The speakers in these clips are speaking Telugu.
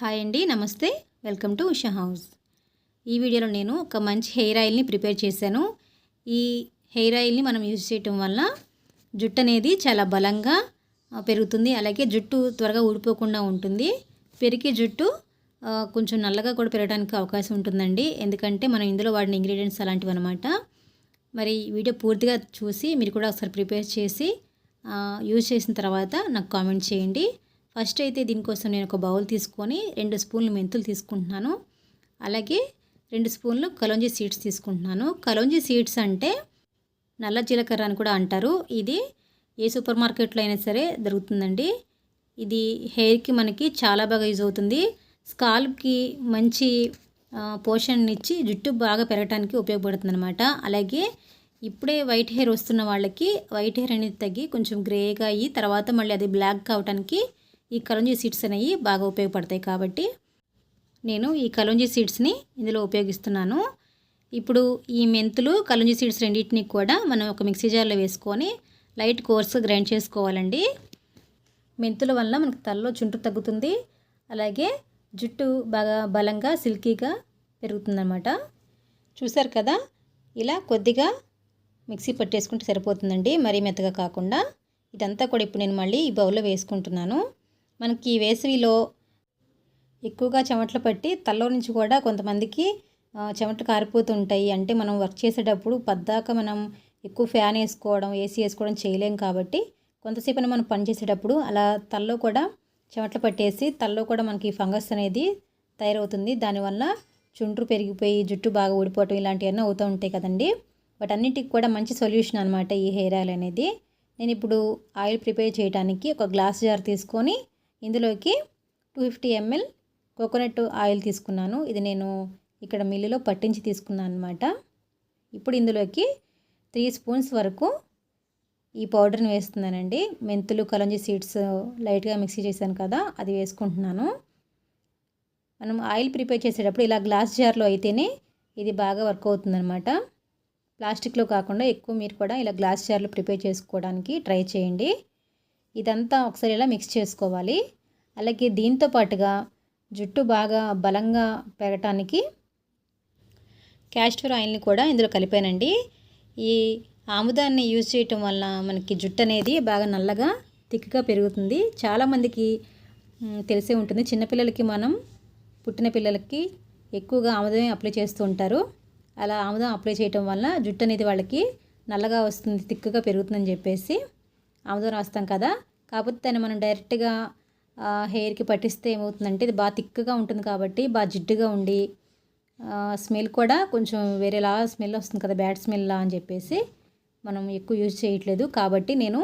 హాయ్ అండి నమస్తే. వెల్కమ్ టు ఉషా హౌస్. ఈ వీడియోలో నేను ఒక మంచి హెయిర్ ఆయిల్ని ప్రిపేర్ చేశాను. ఈ హెయిర్ ఆయిల్ని మనం యూజ్ చేయటం వల్ల జుట్టు అనేది చాలా బలంగా పెరుగుతుంది. అలాగే జుట్టు త్వరగా ఊడిపోకుండా ఉంటుంది. పెరిగే జుట్టు కొంచెం నల్లగా కూడా పెరగడానికి అవకాశం ఉంటుందండి. ఎందుకంటే మనం ఇందులో వాడిన ఇంగ్రీడియంట్స్ అలాంటివి అనమాట మరి ఈ వీడియో పూర్తిగా చూసి మీరు కూడా ఒకసారి ప్రిపేర్ చేసి యూజ్ చేసిన తర్వాత నాకు కామెంట్ చేయండి. ఫస్ట్ అయితే దీనికోసం నేను ఒక బౌల్ తీసుకొని రెండు స్పూన్లు మెంతులు తీసుకుంటున్నాను. అలాగే రెండు స్పూన్లు కలోంజీ సీడ్స్ తీసుకుంటున్నాను. కలోంజీ సీడ్స్ అంటే నల్ల జీలకర్ర అని కూడా అంటారు. ఇది ఏ సూపర్ మార్కెట్లో అయినా సరే దొరుకుతుందండి. ఇది హెయిర్కి మనకి చాలా బాగా యూజ్ అవుతుంది. స్కాల్ప్కి మంచి పోషన్ పోషణనిచ్చి జుట్టు బాగా పెరగడానికి ఉపయోగపడుతుంది అనమాట అలాగే ఇప్పుడే వైట్ హెయిర్ వస్తున్న వాళ్ళకి వైట్ హెయిర్ అనేది తగ్గి కొంచెం గ్రేగా అయ్యి తర్వాత మళ్ళీ అది బ్లాక్ కావడానికి ఈ కలంజీ సీడ్స్ అనేవి బాగా ఉపయోగపడతాయి కాబట్టి నేను ఈ కలంజీ సీడ్స్ని ఇందులో ఉపయోగిస్తున్నాను. ఇప్పుడు ఈ మెంతులు కలంజీ సీడ్స్ రెండింటిని కూడా మనం ఒక మిక్సీ జార్లో వేసుకొని లైట్ కోర్స్ గ్రైండ్ చేసుకోవాలండి. మెంతుల వల్ల మనకు తలలో చుంటు తగ్గుతుంది. అలాగే జుట్టు బాగా బలంగా సిల్కీగా పెరుగుతుందన్నమాట. చూసారు కదా? ఇలా కొద్దిగా మిక్సీ పట్టేసుకుంటే సరిపోతుందండి. మరీ మెత్తగా కాకుండా. ఇదంతా కూడా ఇప్పుడు నేను మళ్ళీ ఈ బౌల్లో వేసుకుంటున్నాను. మనకి వేసవిలో ఎక్కువగా చెమటలు పట్టి తల్లో నుంచి కూడా కొంతమందికి చెమటలు కారిపోతుంటాయి. అంటే మనం వర్క్ చేసేటప్పుడు పద్దాక మనం ఎక్కువ ఫ్యాన్ వేసుకోవడం ఏసీ వేసుకోవడం చేయలేం కాబట్టి కొంతసేపు మనం పని చేసేటప్పుడు అలా తల్లో కూడా చెమటలు పట్టేసి తల్లో కూడా మనకి ఫంగస్ అనేది తయారవుతుంది. దానివల్ల చుండ్రు పెరిగిపోయి జుట్టు బాగా ఊడిపోవటం ఇలాంటివన్నీ అవుతూ ఉంటాయి కదండి. బట్ కూడా మంచి సొల్యూషన్ అనమాట ఈ హెయిర్ ఆయిల్ అనేది. నేను ఇప్పుడు ఆయిల్ ప్రిపేర్ చేయడానికి ఒక గ్లాస్ జార్ తీసుకొని ఇందులోకి two fifty ML coconut oil తీసుకున్నాను. ఇది నేను ఇక్కడ మిల్లులో పట్టించి తీసుకున్నాను అనమాట ఇప్పుడు ఇందులోకి త్రీ స్పూన్స్ వరకు ఈ పౌడర్ని వేస్తున్నానండి. మెంతులు కలంజి సీడ్స్ లైట్గా మిక్సీ చేశాను కదా అది వేసుకుంటున్నాను. మనం ఆయిల్ ప్రిపేర్ చేసేటప్పుడు ఇలా గ్లాస్ జార్లో అయితేనే ఇది బాగా వర్క్ అవుతుందన్నమాట. ప్లాస్టిక్లో కాకుండా ఎక్కువ మీరు కూడా ఇలా గ్లాస్ జార్లో ప్రిపేర్ చేసుకోవడానికి ట్రై చేయండి. ఇదంతా ఒకసారి ఇలా మిక్స్ చేసుకోవాలి. అలాగే దీంతో పాటుగా జుట్టు బాగా బలంగా పెరగటానికి క్యాస్టర్ ఆయిల్ని కూడా ఇందులో కలిపానండి. ఈ ఆముదాన్ని యూజ్ చేయటం వల్ల మనకి జుట్టు అనేది బాగా నల్లగా తిక్కుగా పెరుగుతుంది. చాలామందికి తెలిసే ఉంటుంది. చిన్నపిల్లలకి మనం పుట్టిన పిల్లలకి ఎక్కువగా ఆముదమే అప్లై చేస్తూ ఉంటారు. అలా ఆముదం అప్లై చేయటం వల్ల జుట్టు అనేది వాళ్ళకి నల్లగా వస్తుంది తిక్కుగా పెరుగుతుందని చెప్పేసి. ఆముదం రాస్తాం కదా. కాకపోతే దాన్ని మనం డైరెక్ట్గా హెయిర్కి పట్టిస్తే ఏమవుతుందంటే ఇది బాగా తిక్కుగా ఉంటుంది కాబట్టి బాగా జిడ్డుగా ఉండి స్మెల్ కూడా కొంచెం వేరేలా స్మెల్ వస్తుంది కదా బ్యాడ్ స్మెల్లా అని చెప్పేసి మనం ఎక్కువ యూజ్ చేయట్లేదు. కాబట్టి నేను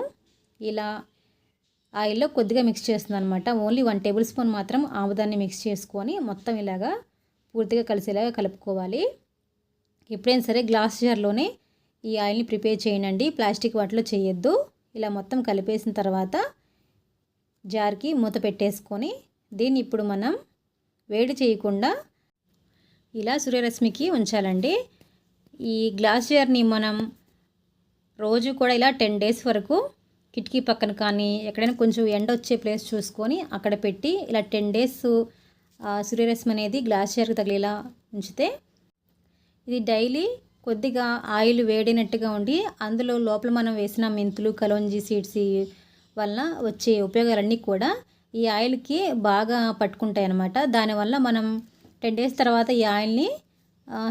ఇలా ఆయిల్లో కొద్దిగా మిక్స్ చేస్తున్నాను అనమాట ఓన్లీ వన్ టేబుల్ స్పూన్ మాత్రం ఆముదాన్ని మిక్స్ చేసుకొని మొత్తం ఇలాగా పూర్తిగా కలిసేలాగా కలుపుకోవాలి. ఎప్పుడైనా సరే గ్లాస్ జార్లోనే ఈ ఆయిల్ని ప్రిపేర్ చేయండి. ప్లాస్టిక్ వాటిలో చేయొద్దు. ఇలా మొత్తం కలిపేసిన తర్వాత జార్కి మూత పెట్టేసుకొని దీన్ని ఇప్పుడు మనం వేడి చేయకుండా ఇలా సూర్యరశ్మికి ఉంచాలండి. ఈ గ్లాస్ జార్ని మనం రోజు కూడా ఇలా టెన్ డేస్ వరకు కిటికీ పక్కన కానీ ఎక్కడైనా కొంచెం ఎండ వచ్చే ప్లేస్ చూసుకొని అక్కడ పెట్టి ఇలా టెన్ డేస్ సూర్యరశ్మి అనేది గ్లాస్ జార్కి తగిలేలా ఉంచితే ఇది డైలీ కొద్దిగా ఆయిల్ వేడినట్టుగా ఉండి అందులో లోపల మనం వేసిన మెంతులు కలోంజీ సీడ్స్ వలన వచ్చే ఉపయోగాలన్నీ కూడా ఈ ఆయిల్కి బాగా పట్టుకుంటాయి అన్నమాట దానివల్ల మనం టెన్ డేస్ తర్వాత ఈ ఆయిల్ని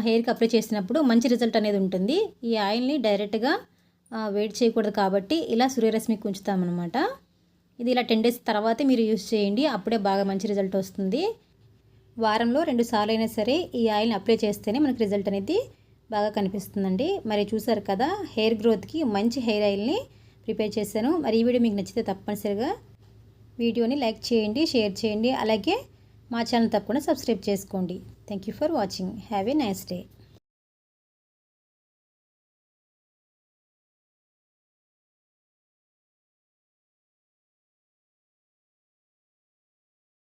హెయిర్కి అప్లై చేసినప్పుడు మంచి రిజల్ట్ అనేది ఉంటుంది. ఈ ఆయిల్ని డైరెక్ట్గా వేడి చేయకూడదు కాబట్టి ఇలా సూర్యరశ్మికి ఉంచుతామన్నమాట ఇది ఇలా టెన్ డేస్ తర్వాతే మీరు యూస్ చేయండి అప్పుడే బాగా మంచి రిజల్ట్ వస్తుంది. వారంలో రెండు సార్లు అయినా సరే ఈ ఆయిల్ని అప్లై చేస్తేనే మనకి రిజల్ట్ అనేది బాగా కనిపిస్తుందండి. మరి చూసారు కదా హెయిర్ గ్రోత్కి మంచి హెయిర్ ఆయిల్ని ప్రిపేర్ చేశాను. మరి ఈ వీడియో మీకు నచ్చితే తప్పనిసరిగా వీడియోని లైక్ చేయండి షేర్ చేయండి. అలాగే మా ఛానల్ తప్పకుండా సబ్స్క్రైబ్ చేసుకోండి. Thank you for watching. Have a nice day.